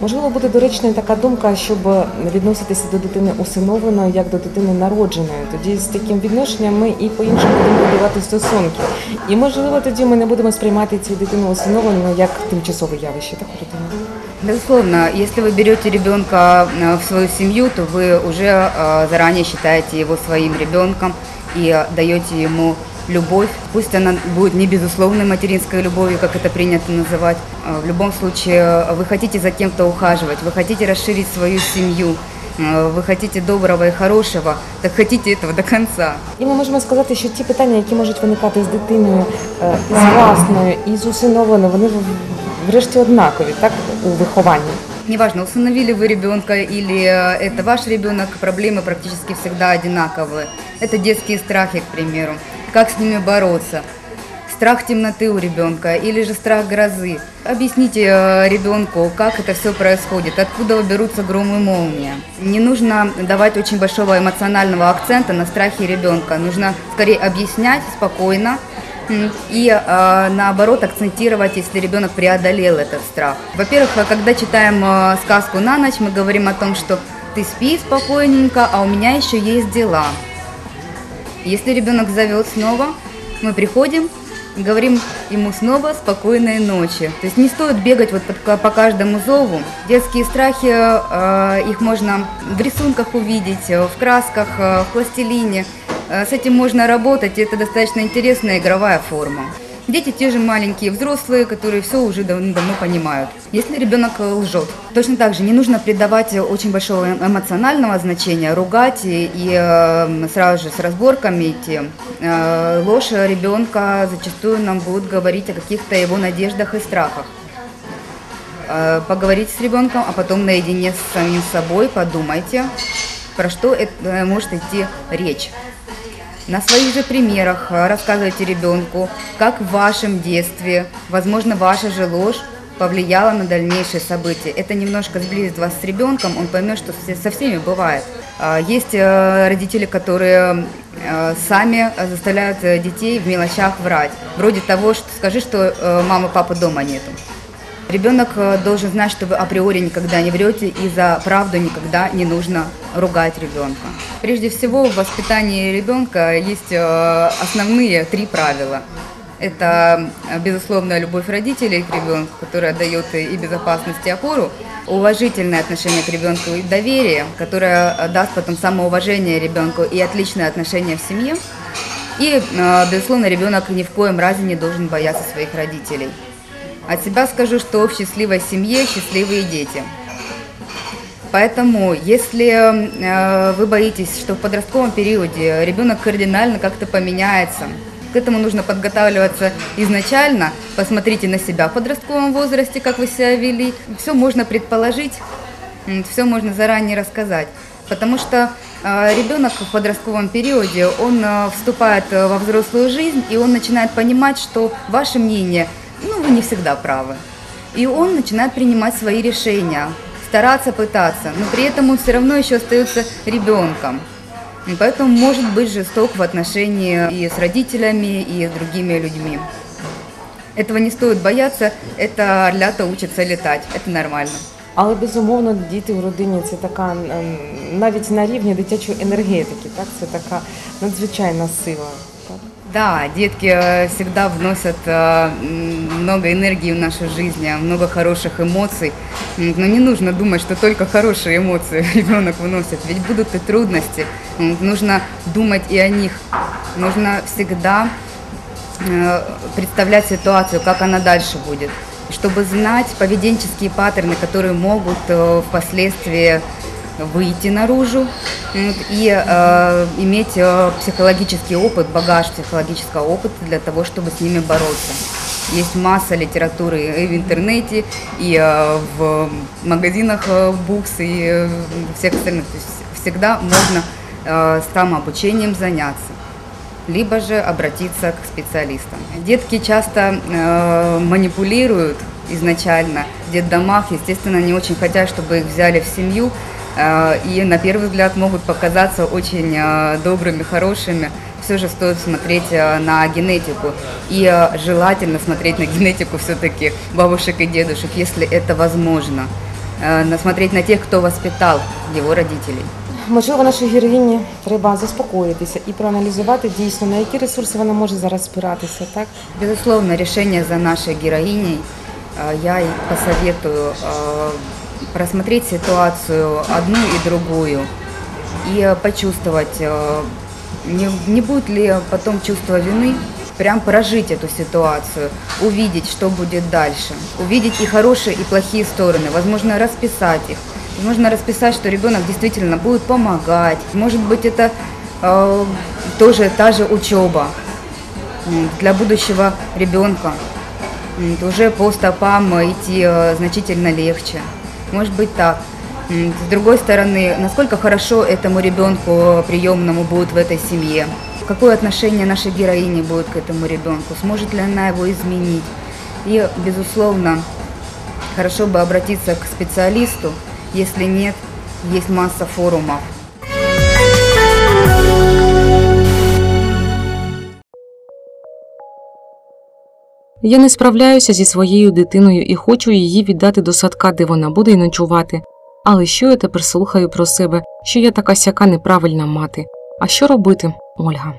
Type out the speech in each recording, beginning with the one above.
Можливо, буде доречною така думка, щоб відноситися до дитини усиновленої як до дитини народженої. Тоді з таким відношенням ми і по-іншому будемо будувати стосунки. І можливо, тоді ми не будемо сприймати цю дитину усиновлену як тимчасове явище. Так у дитини. Безусловно, если вы берете ребенка э, в свою семью, то вы уже э, заранее считаете его своим ребенком и э, даете ему любовь. Пусть она будет не безусловной материнской любовью, как это принято называть. Э, В любом случае, э, вы хотите за кем-то ухаживать, вы хотите расширить свою семью, э, вы хотите доброго и хорошего, так хотите этого до конца. І ми можемо сказати, що ті питання, які можуть виникати з дитиною, е, з власною і з усиновленою, вони в- врешті однакові, так у вихованні. Неважно, усыновили вы ребенка или э, это ваш ребенок, проблемы практически всегда одинаковые. Это детские страхи, к примеру. Как с ними бороться? Страх темноты у ребенка или же страх грозы. Объясните э, ребенку, как это все происходит, откуда берутся гром и молния. Не нужно давать очень большого эмоционального акцента на страхе ребенка. Нужно скорее объяснять спокойно, И э, наоборот акцентировать, если ребенок преодолел этот страх. Во-первых, э, когда читаем сказку на ночь, мы говорим о том, что ты спи спокойненько, а у меня еще есть дела. Если ребенок зовет снова, мы приходим, говорим ему снова спокойной ночи. То есть не стоит бегать вот по каждому зову. Детские страхи, э, их можно в рисунках увидеть, э, в красках, э, в пластилине. С этим можно работать, и это достаточно интересная игровая форма. Дети те же маленькие, взрослые, которые все уже давно понимают. Если ребенок э, лжет, точно так же не нужно придавать э, очень большого эм- эмоционального значения, ругать и, и, э, сразу же с разборками идти. Э, Ложь ребенка зачастую нам будет говорить о каких-то его надеждах и страхах. Э, Поговорите с ребенком, а потом наедине с самим собой подумайте, про что это э, может идти речь. На своих же примерах э, рассказывайте ребенку, как в вашем детстве, возможно, ваша же ложь повлияла на дальнейшие события. Это немножко сблизит вас с ребенком, он поймет, что со всеми бывает. А, Есть э, родители, которые э, сами заставляют детей в мелочах врать. Вроде того, что скажи, что мама, папы дома нету. Ребенок э, должен знать, что вы априори никогда не врете, и за правду никогда не нужно ругать ребенка. Прежде всего, в воспитании ребенка есть э, основные три правила. Это, э, безусловно, любовь родителей к ребенку, которая дает и безопасность, и опору, уважительное отношение к ребенку и доверие, которое даст потом самоуважение ребенку и отличное отношение в семье. И, безусловно, ребенок ни в коем разе не должен бояться своих родителей. От себя скажу, что в счастливой семье счастливые дети. Поэтому, если э, вы боитесь, что в подростковом периоде ребенок кардинально как-то поменяется, к этому нужно подготавливаться изначально. Посмотрите на себя в подростковом возрасте, как вы себя вели. Все можно предположить, все можно заранее рассказать. Потому что э, ребенок в подростковом периоде, он э, вступает э, во взрослую жизнь, и он начинает понимать, что ваше мнение, ну, вы не всегда правы. И он начинает принимать свои решения, стараться пытаться, но при этом он все равно еще остается ребенком. И поэтому может быть жесток в отношении и с родителями, и с другими людьми. Этого не стоит бояться, это орлята учатся летать, это нормально. Але безумовно діти в родині це така ем, навіть на рівні дитячої енергетики, так це така надзвичайна сила. Да, детки э, всегда вносят э, много энергии в нашу жизнь, э, много хороших эмоций. Но не нужно думать, что только хорошие эмоции ребенок выносит, ведь будут и трудности. Нужно думать и о них. Нужно всегда представлять ситуацию, как она дальше будет, чтобы знать поведенческие паттерны, которые могут впоследствии выйти наружу м, и э, иметь э, психологический опыт, багаж психологического опыта для того, чтобы с ними бороться. Есть масса литературы и в интернете, и э, в магазинах э, букс, и э, всех остальных. То есть всегда можно э, самообучением заняться либо же обратиться к специалистам. Детки часто э, манипулируют изначально в детдомах, естественно, не очень хотят, чтобы их взяли в семью, э, и на первый взгляд могут показаться очень э, добрыми, хорошими. Все же стоит смотреть э, на генетику и э, желательно смотреть на генетику все-таки бабушек и дедушек, если это возможно. э, на- смотреть на тех, кто воспитал его родителей. Можливо, нашій героїні треба заспокоїтися і проаналізувати дійсно, на які ресурси вона може зараз спиратися, так? Безусловно, решение за нашей героиней. Э, Я ей посоветую просмотреть ситуацию одну и другую и э, почувствовать, э, не, не будет ли потом чувство вины, прям прожить эту ситуацию, увидеть, что будет дальше, увидеть и хорошие, и плохие стороны, возможно, расписать их, возможно, расписать, что ребенок действительно будет помогать, может быть, это э, тоже та же учеба, для будущего ребенка. Уже по стопам идти э, значительно легче. Может быть так. С другой стороны, насколько хорошо этому ребенку приемному будет в этой семье? Какое отношение нашей героини будет к этому ребенку? Сможет ли она его изменить? И, безусловно, хорошо бы обратиться к специалисту. Если нет, есть масса форумов. Я не справляюся зі своєю дитиною і хочу її віддати до садка, де вона буде й ночувати. Але що я тепер слухаю про себе, що я така сяка неправильна мати? А що робити, Ольга?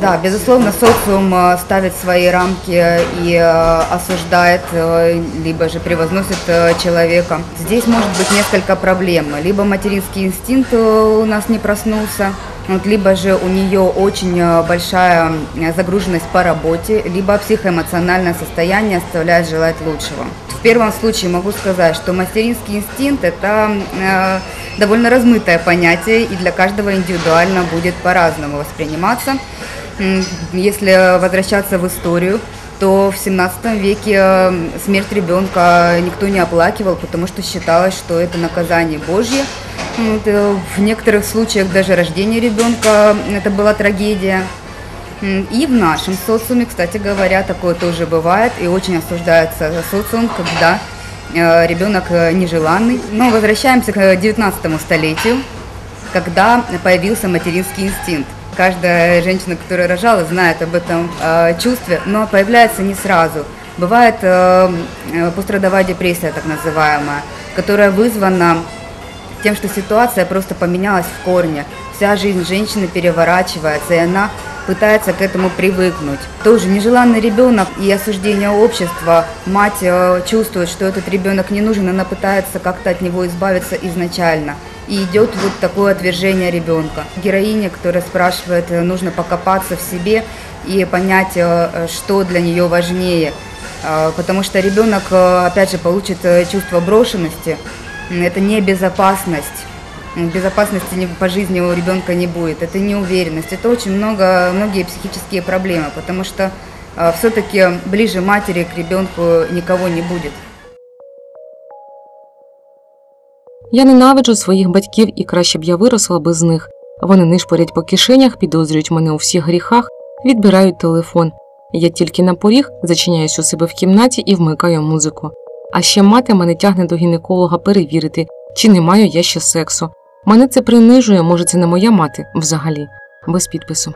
Да, безусловно, социум э, ставит свои рамки и э, осуждает, э, либо же превозносит э, человека. Здесь может быть несколько проблем. Либо материнский инстинкт э, у нас не проснулся, Вот, либо же у нее очень э, большая загруженность по работе, либо психоэмоциональное состояние оставляет желать лучшего. В первом случае могу сказать, что материнский инстинкт – это э, довольно размытое понятие, и для каждого индивидуально будет по-разному восприниматься. Если возвращаться в историю, то в 17 веке э, смерть ребенка никто не оплакивал, потому что считалось, что это наказание Божье. Вот, э, В некоторых случаях даже рождение ребенка – это была трагедия. И в нашем социуме, кстати говоря, такое тоже бывает, и очень осуждается социум, когда э, ребенок э, нежеланный. Но возвращаемся к 19 столетию, когда появился материнский инстинкт. Каждая женщина, которая рожала, знает об этом чувстве, но появляется не сразу. Бывает пострадовая депрессия, так называемая, которая вызвана тем, что ситуация просто поменялась в корне. Вся жизнь женщины переворачивается, и она пытается к этому привыкнуть. Тоже нежеланный ребенок и осуждение общества. Мать э, чувствует, что этот ребенок не нужен, она пытается как-то от него избавиться изначально. И идет вот такое отвержение ребенка. Героиня, которая спрашивает, э, нужно покопаться в себе и понять, э, что для нее важнее. Потому что ребенок, опять же, получит чувство брошенности, это не безопасность. М, Безопасности не- по жизни у ребенка не будет. Это неуверенность. Это очень много, многие психические проблемы, потому что все-таки ближе матери к ребенку никого не будет. Я ненавиджу своїх батьків і краще б я виросла без них. Вони нишпорять по кишенях, підозрюють мене у всіх гріхах, відбирають телефон. Я тільки на поріг зачиняюсь у себе в кімнаті і вмикаю музику. А ще мати мене тягне до гінеколога перевірити, чи не маю я ще сексу. Мене це принижує, може, це не моя мати взагалі, без підпису.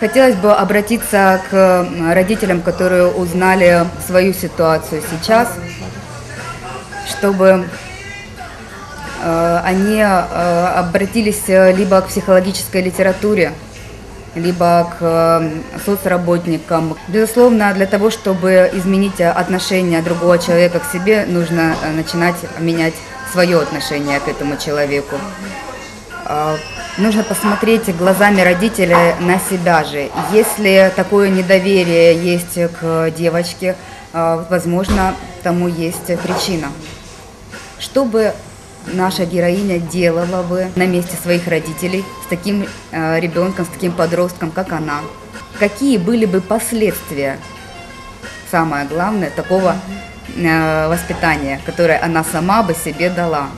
Хотелось бы обратиться к м, родителям, которые узнали свою ситуацию сейчас, чтобы э, они э, обратились э, либо к психологической литературе, либо к э, соцработникам. Безусловно, для того, чтобы изменить э, отношение другого человека к себе, нужно э, начинать менять свое отношение к этому человеку. А, Нужно посмотреть глазами родителя на себя же. Если такое недоверие есть к девочке, а, возможно, тому есть причина. Что бы наша героиня делала бы на месте своих родителей с таким э, ребенком, с таким подростком, как она? Какие были бы последствия, самое главное, такого э, воспитания, которое она сама бы себе дала?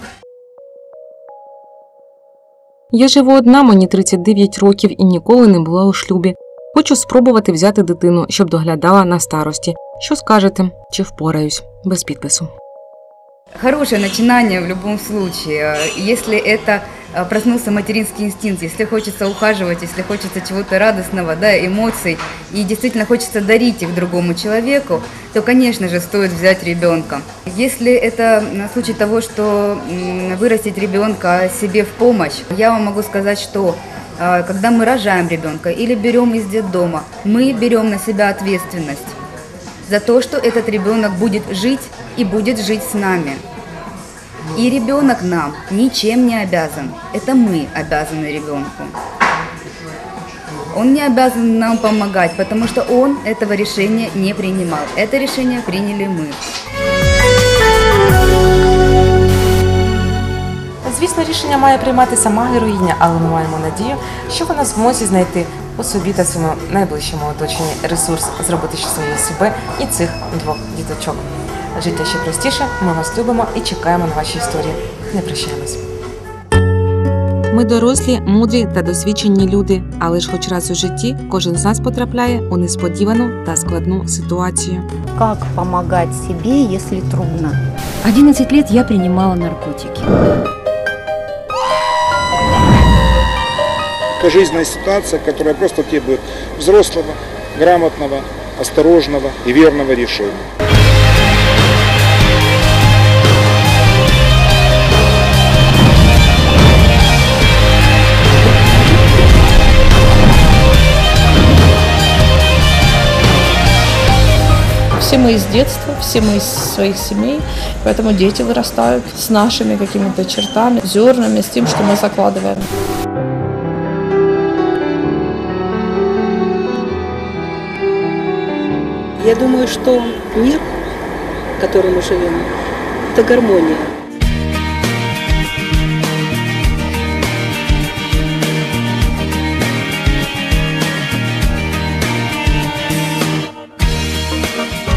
Я живу одна, мені 39 років і ніколи не була у шлюбі. Хочу спробувати взяти дитину, щоб доглядала на старості. Що скажете, чи впораюсь? Без підпису. Хорошее начинание в любом случае. Если это э, проснулся материнский инстинкт, если хочется ухаживать, если хочется чего-то радостного, да, эмоций, и действительно хочется дарить их другому человеку, то, конечно же, стоит взять ребенка. Если это случай того, что вырастить ребенка себе в помощь, я вам могу сказать, что э, когда мы рожаем ребенка или берем из детдома, мы берем на себя ответственность за то, что этот ребенок будет жить и будет жить с нами. И ребенок нам ничем не обязан. Это мы обязаны ребенку. Он не обязан нам помогать, потому что он этого решения не принимал. Это решение приняли мы. Звісно, рішення має приймати сама героїня, але ми маємо надію, що вона зможе знайти у собі та своєму найближчому оточенні ресурс зробити щасливою себе і цих двох діточок. Життя ще простіше. Ми вас любимо і чекаємо на ваші історії. Не прощаємось. Ми дорослі, мудрі та досвідчені люди, але ж хоч раз у житті кожен з нас потрапляє у несподівану та складну ситуацію. Как помогать себе, если трудно? 11 лет я принимала наркотики. Это жизненная ситуация, которая просто требует взрослого, грамотного, осторожного и верного решения. Все мы из детства, все мы из своих семей, поэтому дети вырастают с нашими какими-то чертами, зернами, с тем, что мы закладываем. Я думаю, что мир, в котором мы живем, это гармония.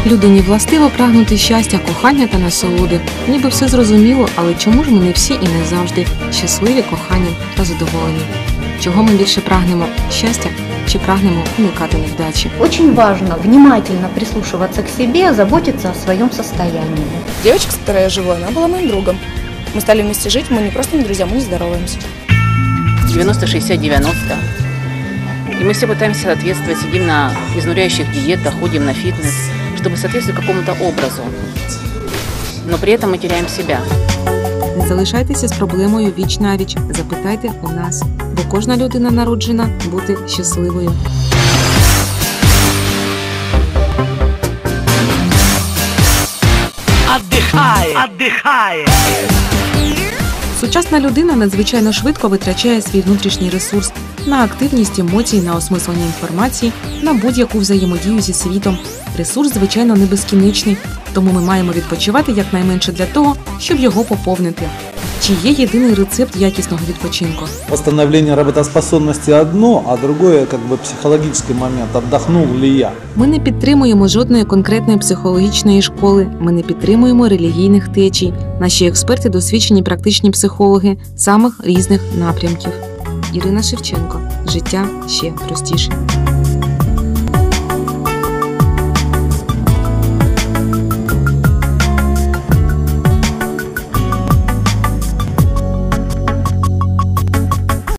Людині властиво прагнути щастя, кохання та насолоди. Ніби все зрозуміло, але чому ж ми не всі і не завжди щасливі, кохані та задоволені? Чого ми більше прагнемо? Щастя чи прагнемо уникати невдачі? Очень важно внимательно прислушиваться к себе, заботиться о своем состоянии. Девочка, с которой я живу, она была моим другом. Мы стали вместе жить, мы не просто не друзья, мы не здороваемся. 90-60-90. И мы все пытаемся соответствовать, сидим на изнуряющих диетах, ходим на фитнес, чтобы соответствовать какому-то образу. Но при этом мы теряем себя. Не залишайтеся з проблемою віч на віч. Запитайте у нас, бо кожна людина народжена бути щасливою. Сучасна людина надзвичайно швидко витрачає свій внутрішній ресурс на активність емоцій, на осмислення інформації, на будь-яку взаємодію зі світом. Ресурс, звичайно, не безкінечний, тому ми маємо відпочивати якнайменше для того, щоб його поповнити. Чи є єдиний рецепт якісного відпочинку? Восстановление работоспособности одно, а другое как бы психологический момент. Отдохнул ли я? Ми не підтримуємо жодної конкретної психологічної школи. Ми не підтримуємо релігійних течій. Наші експерти досвідчені практичні психологи самих різних напрямків. Ірина Шевченко. Життя ще простіше.